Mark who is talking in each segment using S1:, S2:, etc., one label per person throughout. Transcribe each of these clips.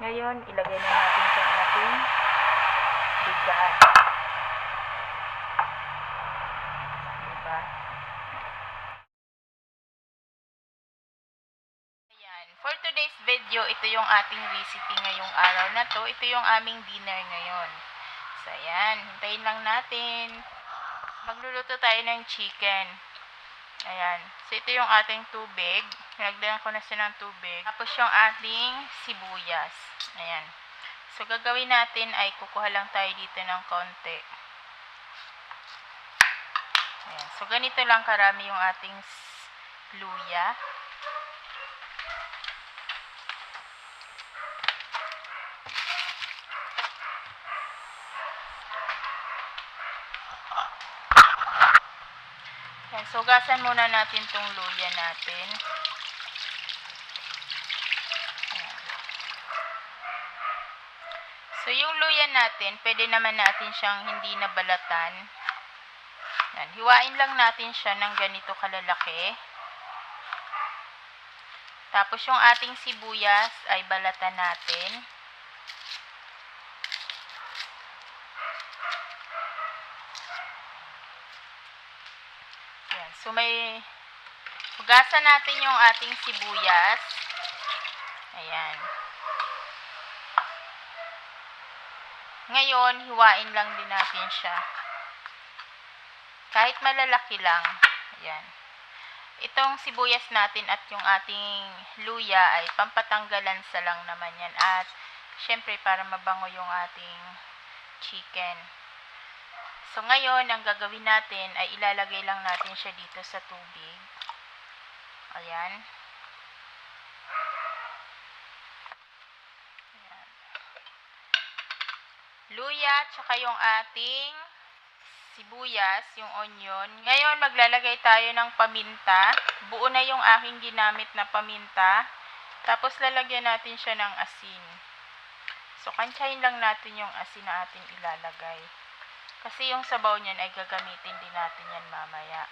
S1: Ngayon, ilagay na natin sa ating bigas. Diba? Ayan. For today's video, ito yung ating recipe ngayong araw na to. Ito yung aming dinner ngayon. So, ayan. Hintayin lang natin. Magluluto tayo ng chicken. Ayan. So, ito yung ating tubig. Nilagdagan ko na siya ng tubig. Tapos yung ating sibuyas. Ayan. So, gagawin natin ay kukuha lang tayo dito ng konti. Ayan. So, ganito lang karami yung ating luya. Ayan. So, gasan muna natin tong luya natin. Ayan. So, yung luya natin, pwede naman natin siyang hindi nabalatan. Yan. Hiwain lang natin siya ng ganito kalalaki. Tapos, yung ating sibuyas ay balatan natin. Yan. So, may hugasan natin yung ating sibuyas. Ayan. Ngayon, hiwain lang din natin siya. Kahit malalaki lang. Ayan. Itong sibuyas natin at yung ating luya ay pampatanggalan sa lang naman yan. At, syempre, para mabango yung ating chicken. So, ngayon, ang gagawin natin ay ilalagay lang natin siya dito sa tubig. Ayan. Ayan. Luya, tsaka yung ating sibuyas, yung onion. Ngayon, maglalagay tayo ng paminta. Buo na yung aking ginamit na paminta. Tapos, lalagyan natin siya ng asin. So, kantsahin lang natin yung asin na ating ilalagay. Kasi yung sabaw niyan ay gagamitin din natin yan mamaya.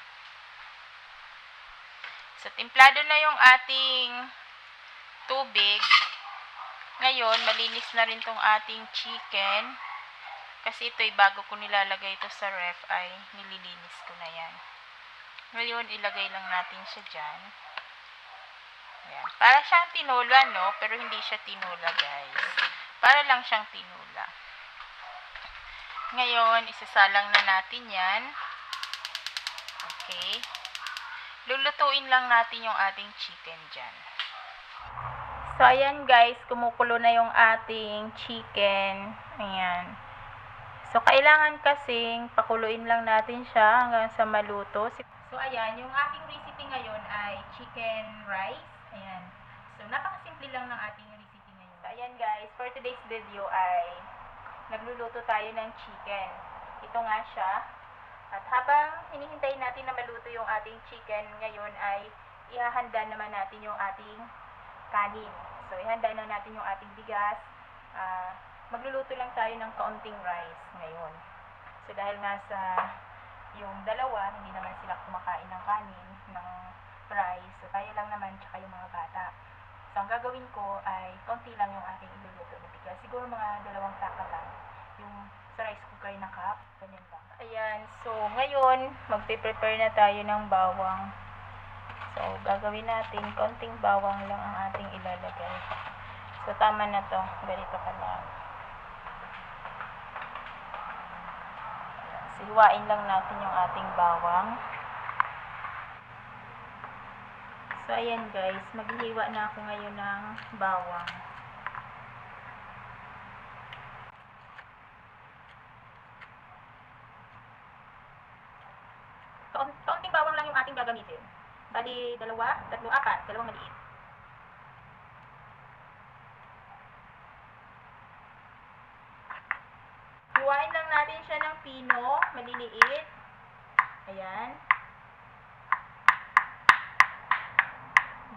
S1: So, timplado na yung ating tubig. Ngayon, malinis na rin tong ating chicken. Kasi ito'y bago ko nilalagay ito sa ref ay nililinis ko na yan. Ngayon, ilagay lang natin siya dyan. Ayan. Para siyang tinula, no? Pero hindi siya tinula, guys. Para lang siyang tinula. Ngayon, isasalang na natin yan. Okay. Lulutuin lang natin yung ating chicken dyan. So, ayan guys, kumukulo na yung ating chicken. Ayan. So, kailangan kasing pakuluin lang natin siya hanggang sa maluto. So, ayan, yung aking recipe ngayon ay chicken rice. Ayan. So, napakasimple lang ng ating recipe ngayon. So, ayan guys, for today's video ay nagluluto tayo ng chicken. Ito nga siya. At habang hinihintay natin na maluto yung ating chicken, ngayon ay ihahanda naman natin yung ating kanin. So, ihanda na natin yung ating bigas. Ah, magluluto lang tayo ng kaunting rice ngayon. So, dahil nga sa yung dalawa, hindi naman sila kumakain ng kanin, ng rice. So, tayo lang naman, tsaka yung mga bata. Ang gagawin ko ay konti lang yung ating iluluto na bigas. Siguro mga dalawang taka lang. Yung sa rice cooker na cup, ganyan lang. Ayan, so ngayon, magpe-prepare na tayo ng bawang. So, gagawin natin, konting bawang lang ang ating ilalagay. So, tama na to. Ganito ka lang. So, lang natin yung ating bawang. So, ayan guys, maghihiwa na ako ngayon ng bawang. Kaun kaunting bawang lang yung ating gagamitin. Bali, dalawa, tatlo, apat, dalawang maliit. Hiwain lang natin siya ng pino, maliliit. Ayan.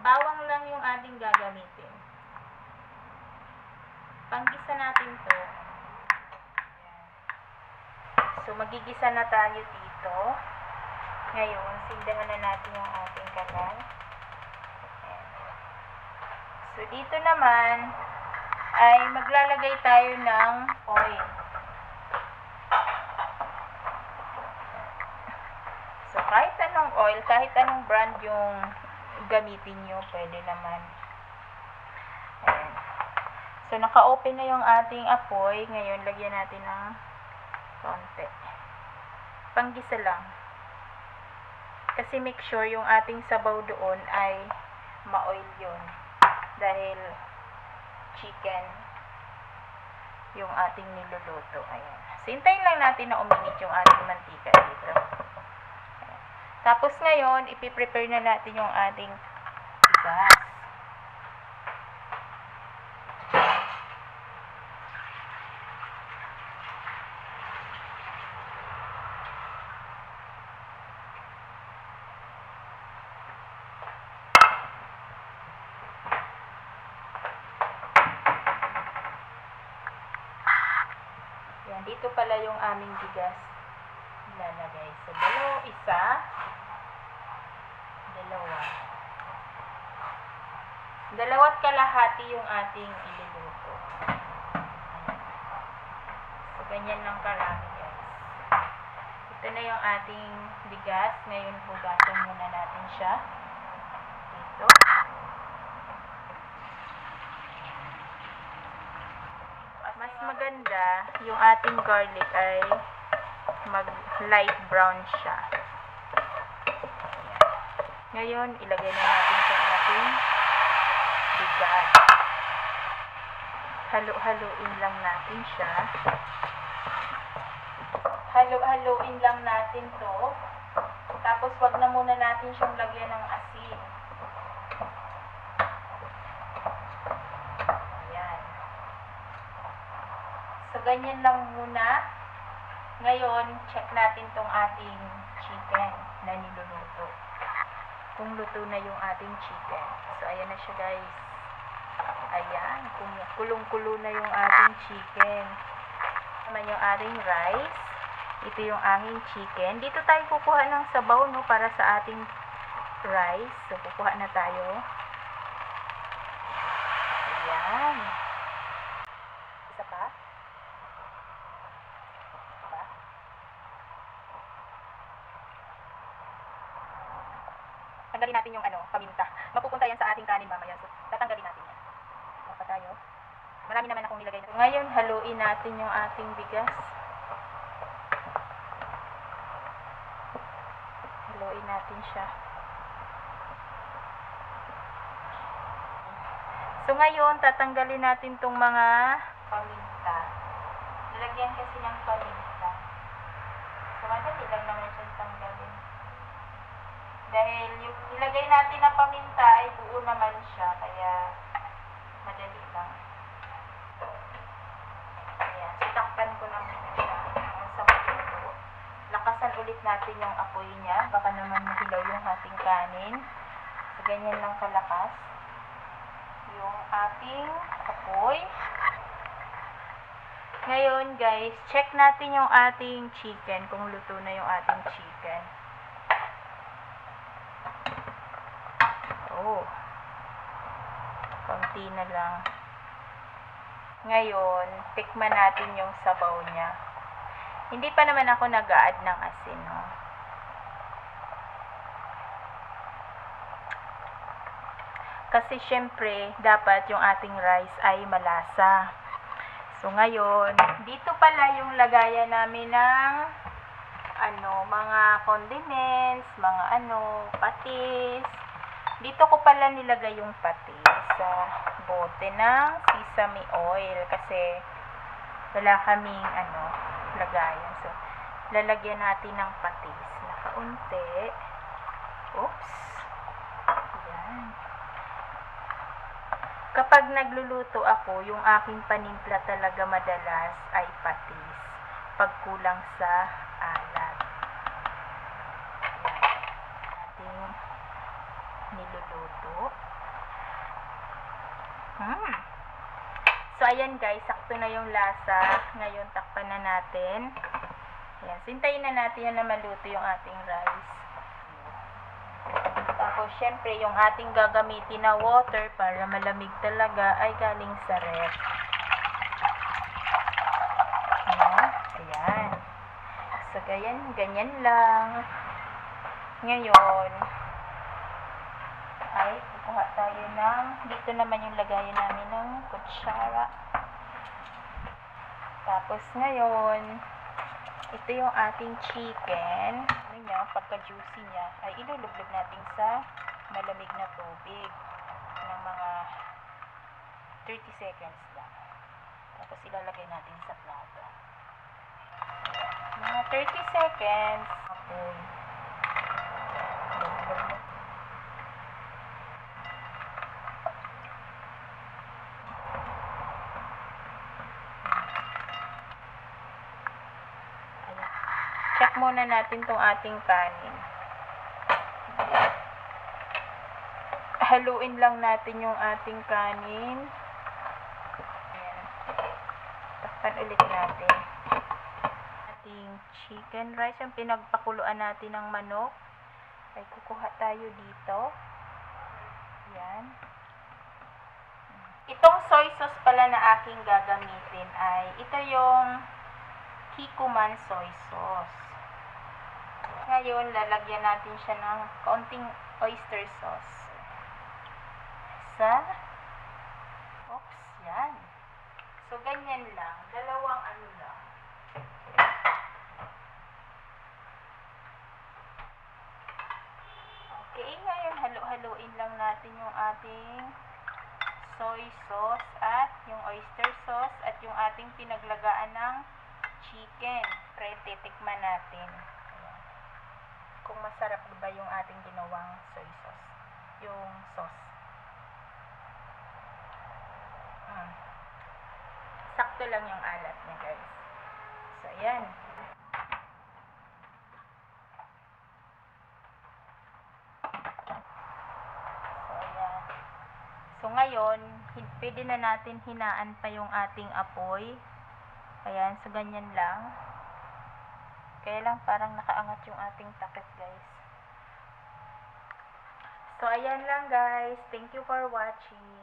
S1: Bawang lang yung ating gagamitin. Panggisa natin to. So, magigisa na tayo dito. Ngayon, sindahan na natin yung ating kalan. So, dito naman, ay maglalagay tayo ng oil. So, kahit anong oil, kahit anong brand yung gamitin nyo, pwede naman. Ayan. So, naka-open na yung ating apoy. Ngayon, lagyan natin ng konti. Panggisa lang. Kasi make sure yung ating sabaw doon ay ma-oil yun. Dahil chicken yung ating niluluto. Ayan. So, hintayin lang natin na uminit yung ating mantika dito. Tapos ngayon, ipiprepare na natin yung ating bigas. Yan, dito pala yung aming bigas ilalagay. So, dalawa, isa, dalawa. Dalawat kalahati yung ating iluluto. So, ganyan lang karami, guys. Ito na yung ating bigas. Ngayon, hugasan muna natin siya. Dito. Mas maganda yung ating garlic ay mag light brown siya. Ngayon, ilagay na natin sa ating bigas. Halo-haloin lang natin siya. Halo-haloin lang natin to. Tapos, wag na muna natin siyang lagyan ng asin. Ayan. So, ganyan lang muna. Ngayon, check natin tong ating chicken na niluluto. Kung luto na yung ating chicken. So, ayan na siya guys. Ayan. Kulong-kulo na yung ating chicken. Naman yung ating rice. Ito yung aking chicken. Dito tayo kukuha ng sabaw no para sa ating rice. So, kukuha na tayo. Ayan. Isa pa. Diba? Tanggalin natin yung ano, paminta. Mapupunta yan sa ating kanin mamaya. So, tatanggalin natin yan. Pa tayo? Marami naman akong nilagay. So, ngayon, haluin natin yung ating bigas. Haluin natin siya. So, ngayon, tatanggalin natin tong mga paminta. Nilagyan kasi ng paminta. So, madali lang naman siyang tanggalin. Dahil yung nilagay natin na paminta ay buo naman siya. Kaya, madali lang. Ayan. So, takpan ko muna siya hanggang sa maluto. Lakasan ulit natin yung apoy niya. Baka naman mahilaw yung ating kanin. So, ganyan lang kalakas yung ating apoy. Ngayon, guys, check natin yung ating chicken, kung luto na yung ating chicken. Oh. Konti na lang. Ngayon, tikman natin yung sabaw niya. Hindi pa naman ako nag-add ng asin, no? Kasi syempre, dapat yung ating rice ay malasa. So ngayon, dito pala yung lagayan namin ng ano, mga condiments, mga ano, patis. Dito ko pala nilagay yung patis sa bote ng sesame oil kasi wala kaming ano, lagayan. So, lalagyan natin ng patis na kaunti. Oops. Yan. Kapag nagluluto ako, yung aking panimpla talaga madalas ay patis. Pag kulang sa luto. Hmm. Ah. So, ayan guys, sakto na yung lasa. Ngayon, takpan na natin. Ayan, sintayin na natin yan na maluto yung ating rice. Tapos, syempre, yung ating gagamitin na water para malamig talaga ay galing sa ref. Ayan, ayan. So, ganyan, ganyan lang. Ngayon, kukuha tayo ng, dito naman yung lagayan namin ng kutsara. Tapos ngayon, ito yung ating chicken. Ano niya, pagka-juicy niya, ay ilulublog natin sa malamig na tubig ng mga 30 seconds lang. Tapos ilalagay natin sa plato. Mga 30 seconds. Apoy. Ayan. Check muna natin tong ating kanin. Haluin lang natin yung ating kanin. Ayan. Takpan ulit natin. Ating chicken rice, yung pinagpakuluan natin ng manok. Ay kukuha tayo dito. Ayan. Itong soy sauce pala na aking gagamitin ay ito yung Kikuman soy sauce. Ngayon, lalagyan natin siya ng kaunting oyster sauce. Sa, oops, yan. So, ganyan lang. Dalawang ano lang. Okay, ngayon, halo-haloin lang natin yung ating soy sauce at yung oyster sauce at yung ating pinaglagaan ng chicken. Pre, titikman natin. Kung masarap ba yung ating ginawang soy sauce. Yung sauce. Mm. Sakto lang yung alat niya, guys. So, ayan. So, ayan. So, ngayon, pwede na natin hinaan pa yung ating apoy. Ayan, so ganyan lang. Kaya lang parang nakaangat yung ating takip, guys. So, ayan lang, guys. Thank you for watching.